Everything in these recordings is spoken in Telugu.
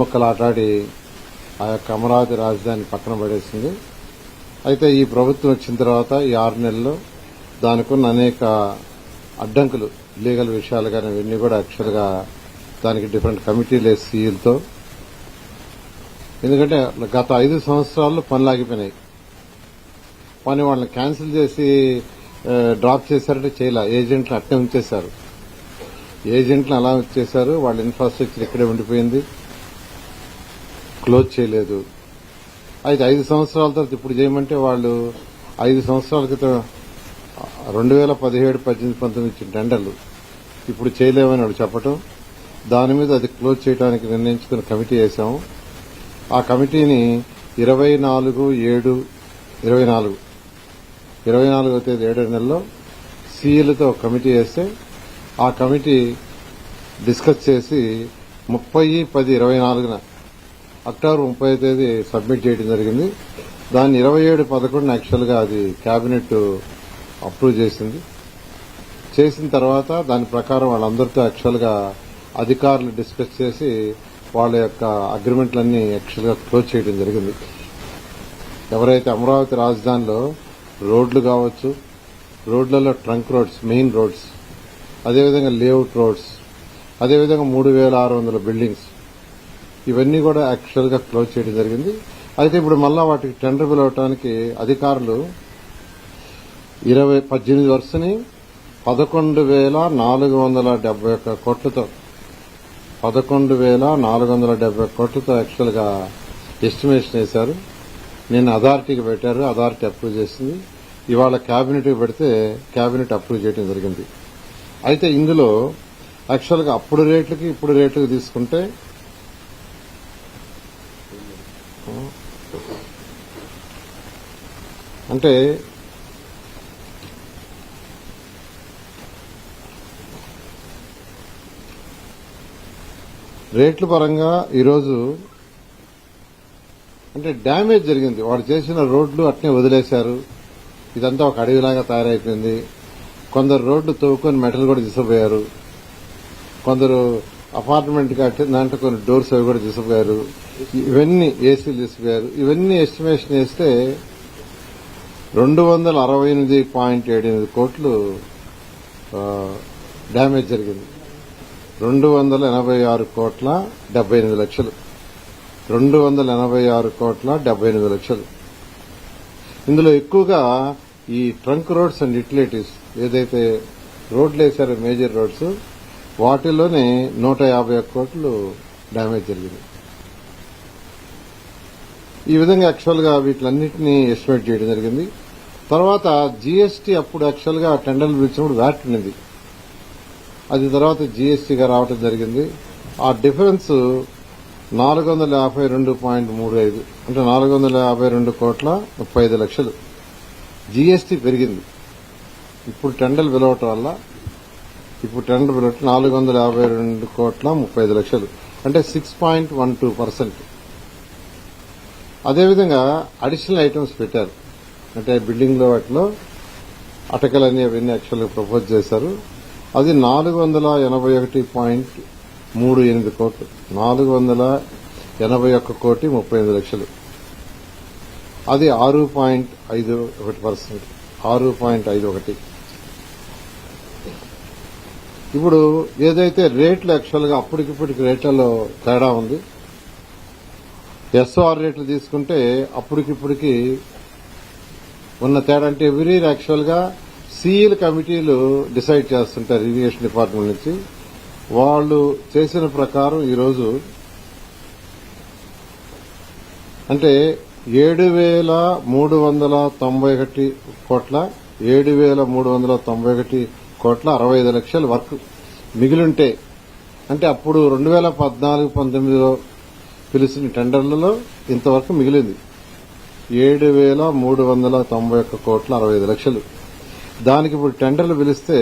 మొక్కలు ఆటాడి ఆ యొక్క అమరావతి రాజధాని పక్కన పడేసింది. అయితే ఈ ప్రభుత్వం వచ్చిన తర్వాత ఈ ఆరు నెలల్లో దానికున్న అనేక అడ్డంకులు లీగల్ విషయాలు కానీ ఇవన్నీ కూడా యాక్చువల్గా దానికి డిఫరెంట్ కమిటీలు వేసి సీఈలతో ఎందుకంటే గత ఐదు సంవత్సరాల్లో పనులు ఆగిపోయినాయి. పని వాళ్ళని క్యాన్సిల్ చేసి డ్రాప్ చేశారంటే చేయలే. ఏజెంట్లు అట్టే ఉంచేశారు. ఏజెంట్లు అలా వచ్చేశారు వాళ్ళ ఇన్ఫ్రాస్ట్రక్చర్ ఇక్కడే ఉండిపోయింది. క్లోజ్ చేయలేదు. అయితే ఐదు సంవత్సరాల తర్వాత ఇప్పుడు చేయమంటే వాళ్ళు ఐదు సంవత్సరాల క్రితం రెండు వేల పదిహేడు పద్దెనిమిది పంతొమ్మిది ఇచ్చిన టెండర్లు. ఇప్పుడు చేయలేమని వాళ్ళు చెప్పటం. దాని మీద అది క్లోజ్ చేయడానికి నిర్ణయించుకుని కమిటీ వేశాము ఆ కమిటీని ఇరవై నాలుగు ఏడు ఇరవై నాలుగు ఇరవై నాలుగో తేదీ ఏడో నెలలో సీఈలతో కమిటీ వేస్తే ఆ కమిటీ డిస్కస్ చేసి ముప్పై పది ఇరవై నాలుగున అక్టోబర్ ముప్పై తేదీ సబ్మిట్ చేయడం జరిగింది. దాన్ని ఇరవై ఏడు పదకొండున యాక్చువల్గా అది కేబినెట్ అప్రూవ్ చేసింది. చేసిన తర్వాత దాని ప్రకారం వాళ్ళందరితో యాక్చువల్గా అధికారులు డిస్కస్ చేసి వాళ్ళ యొక్క అగ్రిమెంట్లన్నీ యాక్చువల్గా క్లోజ్ చేయడం జరిగింది. ఎవరైతే అమరావతి రాజధానిలో రోడ్లు కావచ్చు రోడ్లలో ట్రంక్ రోడ్స్ మెయిన్ రోడ్స్ అదేవిధంగా లేఅవుట్ రోడ్స్ అదేవిధంగా మూడు వేల ఆరు వందల బిల్డింగ్స్ ఇవన్నీ కూడా యాక్చువల్గా క్లోజ్ చేయడం జరిగింది. అయితే ఇప్పుడు మళ్ళా వాటికి టెండర్ పిలవటానికి అధికారులు ఇరవై పద్దెనిమిది వరుసని పదకొండు వేల నాలుగు వందల డెబ్బై ఒక్క కోట్లతో పదకొండు వేల నాలుగు వందల డెబ్బై కోట్లతో యాక్చువల్గా ఎస్టిమేషన్ వేశారు. నేను అథారిటీకి పెట్టారు అథారిటీ అప్రూవ్ చేసింది. ఇవాళ క్యాబినెట్కి పెడితే క్యాబినెట్ అప్రూవ్ చేయడం జరిగింది. అయితే ఇందులో యాక్చువల్గా అప్పుడు రేట్లకి ఇప్పుడు రేట్లకి తీసుకుంటే అంటే రేట్ల పరంగా ఈరోజు అంటే డ్యామేజ్ జరిగింది. వాడు చేసిన రోడ్లు అట్నే వదిలేశారు. ఇదంతా ఒక అడవిలాగా తయారైపోయింది. కొందరు రోడ్లు తవ్వుకొని మెటల్ కూడా తీసుకుపోయారు. కొందరు అపార్ట్మెంట్ కట్టి దాంట్లో కొన్ని డోర్స్ అవి కూడా తీసుకుపోయారు. ఇవన్నీ ఏసీలు తీసుకుపోయారు. ఇవన్నీ ఎస్టిమేషన్ వేస్తే రెండు వందల అరవై ఎనిమిది పాయింట్ ఏడు ఎనిమిది కోట్లు డ్యామేజ్ జరిగింది. రెండు వందల ఎనభై ఆరు కోట్ల డెబ్బై ఎనిమిది లక్షలు. రెండు వందల ఎనభై ఆరు కోట్ల డెబ్బై ఎనిమిది లక్షలు. ఇందులో ఎక్కువగా ఈ ట్రంక్ రోడ్స్ అండ్ యుటిలిటీస్ ఏదైతే రోడ్లు వేశారో మేజర్ రోడ్స్ వాటిలోనే నూట యాభై ఒక్క కోట్లు డ్యామేజ్ జరిగింది. ఈ విధంగా యాక్చువల్గా వీటిలన్నింటినీ ఎస్టిమేట్ చేయడం జరిగింది. తర్వాత జీఎస్టీ అప్పుడు యాక్చువల్గా టెండర్లు పిలిచినప్పుడు వ్యాట్ ఉన్నది. అది తర్వాత జీఎస్టీగా రావటం జరిగింది. ఆ డిఫరెన్స్ నాలుగు వందల యాభై రెండు పాయింట్ మూడు ఐదు అంటే నాలుగు వందల యాభై రెండు కోట్ల ముప్పై ఐదు లక్షలు. జీఎస్టీ పెరిగింది. ఇప్పుడు టెండర్లు పిలవటం వల్ల ఇప్పుడు టెండర్ పిలవటం నాలుగు వందల యాభై రెండు కోట్ల ముప్పై ఐదు లక్షలు. అంటే six point one two percent అదేవిధంగా అడిషనల్ ఐటమ్స్ పెట్టారు. అంటే బిల్డింగ్లో వాటిలో అటకలని అవన్నీ యాక్చువల్గా ప్రపోజ్ చేశారు. అది నాలుగు వందల ఎనభై ఒకటి పాయింట్ మూడు ఎనిమిది కోట్లు. నాలుగు వందల ఎనభై ఒక్క కోటి ముప్పై ఎనిమిది లక్షలు. అది ఆరు పాయింట్ ఐదు ఒకటి పర్సెంట్. ఆరు పాయింట్ ఐదు ఒకటి. ఇప్పుడు ఏదైతే రేట్లు యాక్చువల్గా అప్పటికిప్పటికి రేట్లలో తేడా ఉంది ఎస్ఓఆర్ రేట్లు తీసుకుంటే అప్పటికిప్పటికి ఉన్న తేడా అంటే ఎవ్రీ యాక్చువల్గా యాక్చువల్గా సీఈల కమిటీలు డిసైడ్ చేస్తుంటారు ఇరిగేషన్ డిపార్ట్మెంట్ నుంచి. వాళ్ళు చేసిన ప్రకారం ఈరోజు అంటే ఏడు వేల మూడు వందల తొంభై ఒకటి కోట్ల ఏడు వేల మూడు వందల తొంభై ఒకటి కోట్ల అరవై ఐదు లక్షల వర్క్ మిగిలింటే అంటే అప్పుడు రెండు వేల పద్నాలుగు పంతొమ్మిదిలో పిలిచిన టెండర్లలో ఇంతవరకు మిగిలింది. ఏడు వేల మూడు వందల తొంభై ఒక్క కోట్ల అరవై ఐదు లక్షలు. దానికి ఇప్పుడు టెండర్లు పిలిస్తే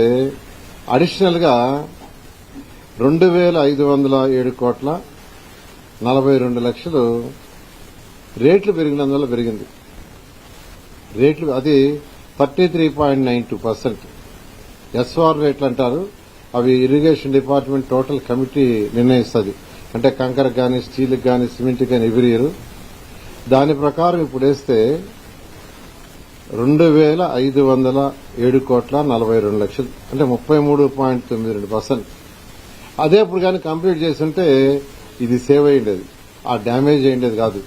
అడిషనల్గా రెండు వేల ఐదు వందల ఏడు కోట్ల నలభై రెండు లక్షలు రేట్లు పెరిగినందువల్ల పెరిగింది. రేట్లు అది thirty three point nine two percent. SR రేట్లు అంటారు. అవి ఇరిగేషన్ డిపార్ట్మెంట్ టోటల్ కమిటీ నిర్ణయిస్తుంది. అంటే కంకర కానీ స్టీల్ కానీ సిమెంట్ కానీ ఎవరి ఇయర్ దాని ప్రకారం ఇప్పుడు వేస్తే రెండు వేల ఐదు వందల ఏడు కోట్ల నలభై రెండు లక్షలు అంటే ముప్పై మూడు పాయింట్ తొమ్మిది రెండు పర్సెంట్. అదే ఇప్పుడు కానీ కంప్లీట్ చేస్తుంటే ఇది సేవ్ అయ్యేది ఆ డ్యామేజ్ అయ్యేది కాదు.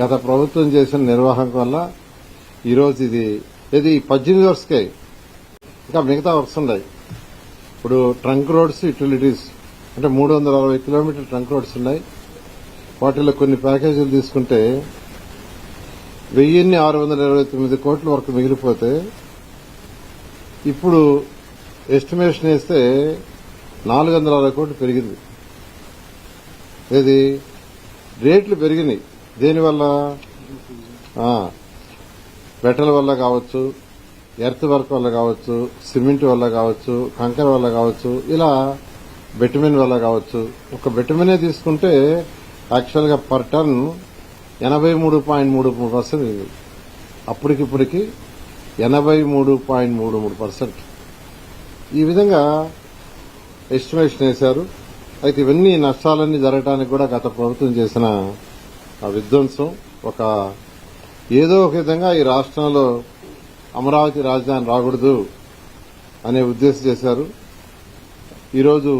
గత ప్రభుత్వం చేసిన నిర్వహణ వల్ల ఈరోజు ఇది ఇది పద్దెనిమిది వర్క్స్కే ఇంకా మిగతా వర్క్స్ ఉన్నాయి. ఇప్పుడు ట్రంక్ రోడ్స్ యూటిలిటీస్ అంటే మూడు వందల అరవై కిలోమీటర్ ట్రంక్ రోడ్స్ ఉన్నాయి. వాటిలో కొన్ని ప్యాకేజీలు తీసుకుంటే వెయ్యిన్ని ఆరు వందల ఇరవై తొమ్మిది కోట్ల వరకు మిగిలిపోతే ఇప్పుడు ఎస్టిమేషన్ వేస్తే నాలుగు వందల అరవై కోట్లు పెరిగింది. ఇది రేట్లు పెరిగినాయి. దేనివల్ల ఆ, మెటల్ వల్ల కావచ్చు ఎర్త్ వర్క్ వల్ల కావచ్చు సిమెంట్ వల్ల కావచ్చు కంకర వల్ల కావచ్చు ఇలా బెటమిన్ వల్ల కావచ్చు. ఒక బెటమినే తీసుకుంటే యాక్చువల్గా పర్ టన్ ఎనభై మూడు పాయింట్ మూడు మూడు పర్సెంట్ ఉంది అప్పటికిప్పటికి ఎనభై మూడు పాయింట్ మూడు మూడు పర్సెంట్. ఈ విధంగా ఎస్టిమేషన్ వేశారు. అయితే ఇవన్నీ నష్టాలన్నీ జరగడానికి కూడా గత ప్రభుత్వం చేసిన ఆ విధ్వంసం ఒక ఏదో ఒక విధంగా ఈ రాష్ట్రంలో అమరావతి రాజధాని రాకూడదు అనే ఉద్దేశం చేశారు. ఈరోజు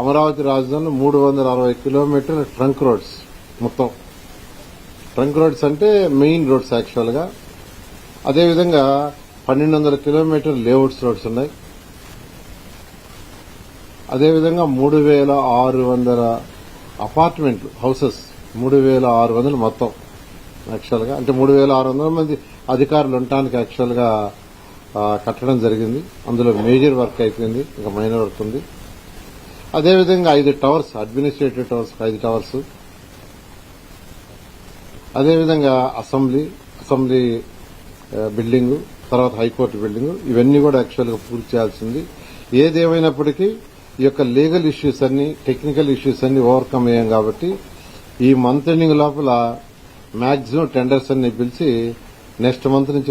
అమరావతి రాజధానిలో మూడు వందల అరవై కిలోమీటర్ల ట్రంక్ రోడ్స్ మొత్తం. ట్రంక్ రోడ్స్ అంటే మెయిన్ రోడ్స్ యాక్చువల్గా. అదేవిధంగా పన్నెండు వందల కిలోమీటర్ లేఅవుట్స్ రోడ్స్ ఉన్నాయి. అదేవిధంగా మూడు వేల ఆరు వందల అపార్ట్మెంట్లు హౌసెస్ మూడు వేల ఆరు వందలు మొత్తం యాక్చువల్గా. అంటే మూడు వేల ఆరు వందల మంది అధికారులు ఉండటానికి యాక్చువల్గా కట్టడం జరిగింది. అందులో మేజర్ వర్క్ అయిపోయింది. ఇంకా మైనర్ వర్క్ ఉంది. అదేవిధంగా ఐదు టవర్స్ అడ్మినిస్ట్రేటివ్ టవర్స్ ఐదు టవర్స్. అదేవిధంగా అసెంబ్లీ అసెంబ్లీ బిల్డింగ్ బిల్డింగు తర్వాత హైకోర్టు బిల్డింగ్. ఇవన్నీ కూడా యాక్చువల్గా పూర్తి చేయాల్సింది. ఏదేమైనప్పటికీ ఈ యొక్క లీగల్ ఇష్యూస్ అన్ని టెక్నికల్ ఇష్యూస్ అన్ని ఓవర్కమ్ అయ్యాం కాబట్టి ఈ మంత్ ఎండింగ్ లోపల మాక్సిమం టెండర్స్ అన్ని పిలిచి నెక్స్ట్ మంత్ నుంచి